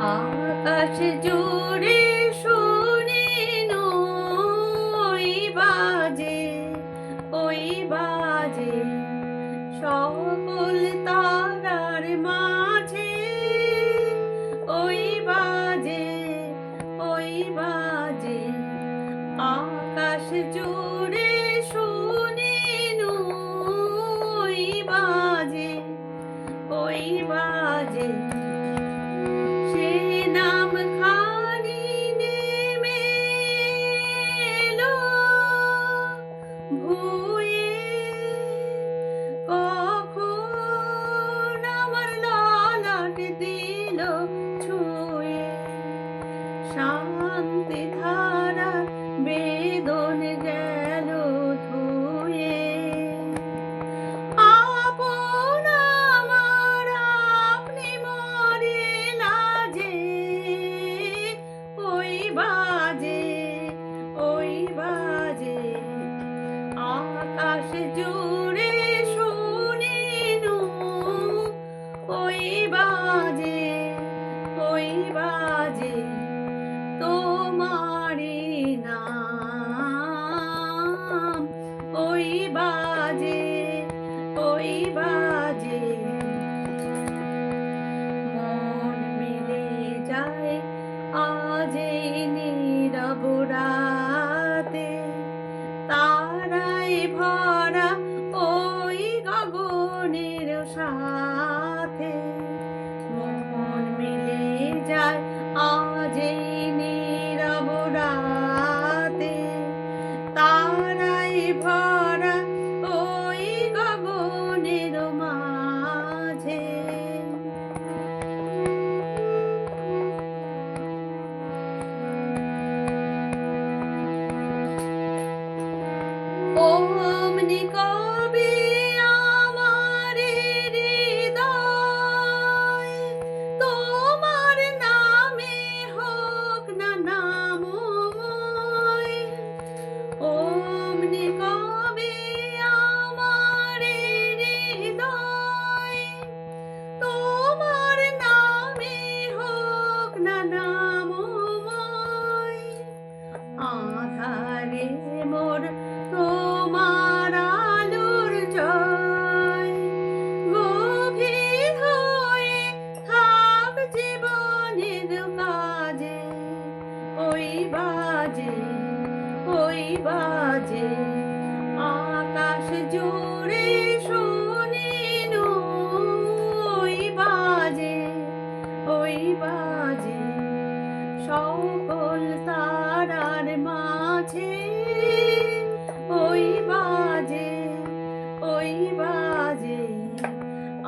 আকাশ জুড়ে শুনে ওই বাজে ওই বাজে। সকল তারার মাঝে ওই বাজে ওই বাজে। আকাশ জুড়ে नाम জোরে শুনিনু ওই বাজে ওই বাজে তোমারি নাম। ওই বাজে ওই বাজে সাথে মন মিলে যায়। আজ এই নীরব রাতে তারাই ভরা ওই গগনের মাঝে। অমনি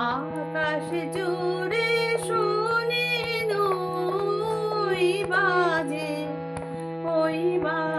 আকাশ জুড়ে শুনে নই বাজে ওই বাজে